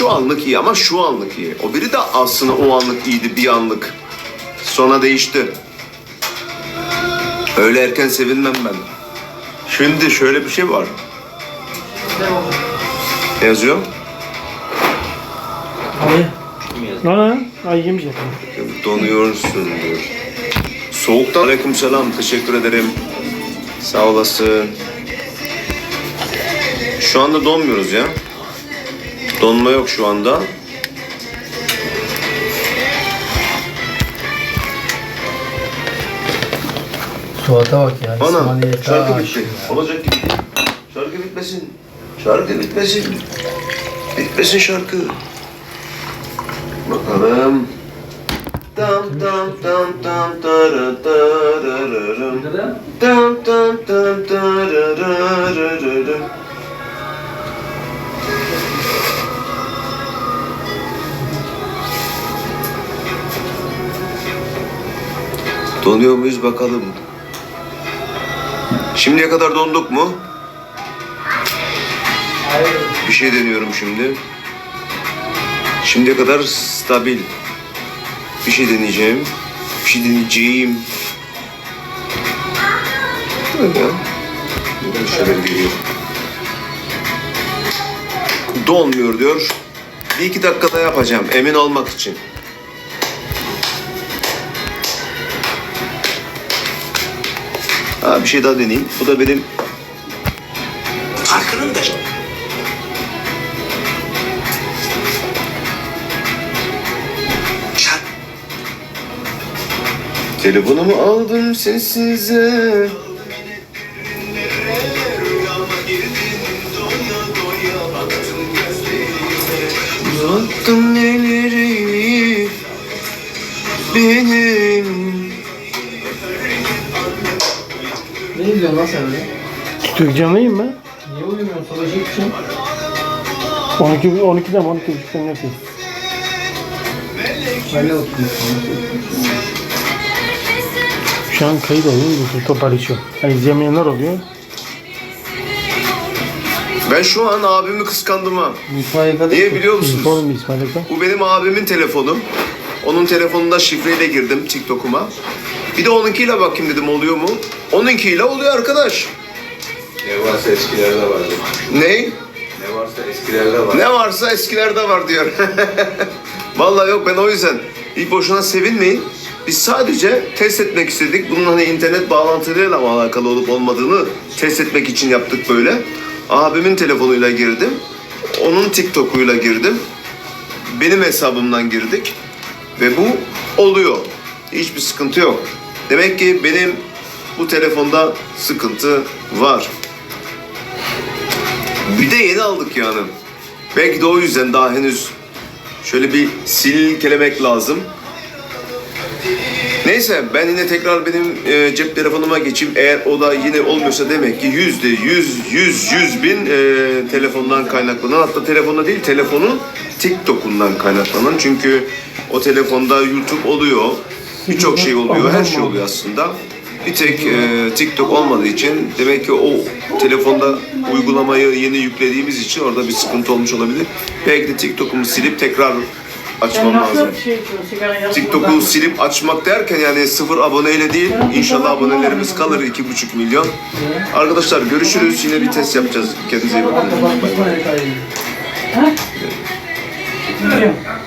Şu anlık iyi ama şu anlık iyi. O biri de aslında o anlık iyiydi bir anlık. Sonra değişti. Öyle erken sevinmem ben. Şimdi şöyle bir şey var. Ne yazıyor? Ayı. Ana, ay yemeyecek. Donuyorsun diyor. Soğuktan aleyküm selam. Teşekkür ederim. Sağ olasın. Şu anda donmuyoruz ya. Donma yok şu anda. Suat'a bak ya. Ana İsmail'e şarkı ta bitti. Olacak gibi değil. Şarkı bitmesin. Şarkı bitmesin. Bitmesin şarkı. Bakalım. Tam tam tam tam tara tarararım. Tam tam tam tararararım. Donuyor muyuz bakalım. Şimdiye kadar donduk mu? Bir şey deniyorum şimdi. Şimdiye kadar stabil. Bir şey deneyeceğim. Bir şey deneyeceğim. Öyle. Şeyler geliyor. Donmuyor diyor. Bir iki dakikada yapacağım emin olmak için. Ha, bir şey daha deneyeyim. Bu da benim Farkınındır. Şarkı Telefonumu aldım sessize. Uzattım ellerimi benim. Ne izliyorsun lan sen öyle? Türk canlıyım ben. Niye uyumuyorsun? Sana şey için. 12, 12'den 12 buçuktan yapayım. Ben de oturuyorum. Şu an kayıt oluyor, YouTube toparlaşıyor. Yani izlemeyenler oluyor. Ben şu an abimi kıskandım ha. Niye biliyor musunuz? Telefonum İsmail Ekran. Bu benim abimin telefonu. Onun telefonunda şifreyle girdim TikTok'uma. Bir de onunkiyle bakayım dedim oluyor mu? Onunkiyle oluyor arkadaş. Ne varsa eskilerde vardı. Ne? Ne varsa eskilerde var. Ne varsa eskilerde var diyor. Vallahi yok ben o yüzden hiç boşuna sevinmeyin. Biz sadece test etmek istedik. Bunun hani internet bağlantılarıyla mı alakalı olup olmadığını test etmek için yaptık böyle. Abimin telefonuyla girdim. Onun TikTok'uyla girdim. Benim hesabımdan girdik. Ve bu oluyor. Hiçbir sıkıntı yok. Demek ki benim bu telefonda sıkıntı var. Bir de yeni aldık yani. Belki de o yüzden daha henüz şöyle bir silkelemek lazım. Neyse ben yine tekrar benim e, cep telefonuma geçeyim. Eğer o da yine olmuyorsa demek ki yüzde yüz, yüz, yüz bin e, telefondan kaynaklanan hatta telefonda değil telefonun TikTok'undan kaynaklanan. Çünkü o telefonda YouTube oluyor, Birçok şey oluyor, her şey oluyor aslında. Bir tek e, TikTok olmadığı için demek ki o telefonda uygulamayı yeni yüklediğimiz için orada bir sıkıntı olmuş olabilir. Belki de TikTok'umu silip tekrar açmam lazım. TikTok'u silip açmak derken yani sıfır aboneyle değil. İnşallah abonelerimiz kalır iki buçuk milyon. Arkadaşlar görüşürüz. Yine bir test yapacağız. Kendinize iyi bakın. Bay bay.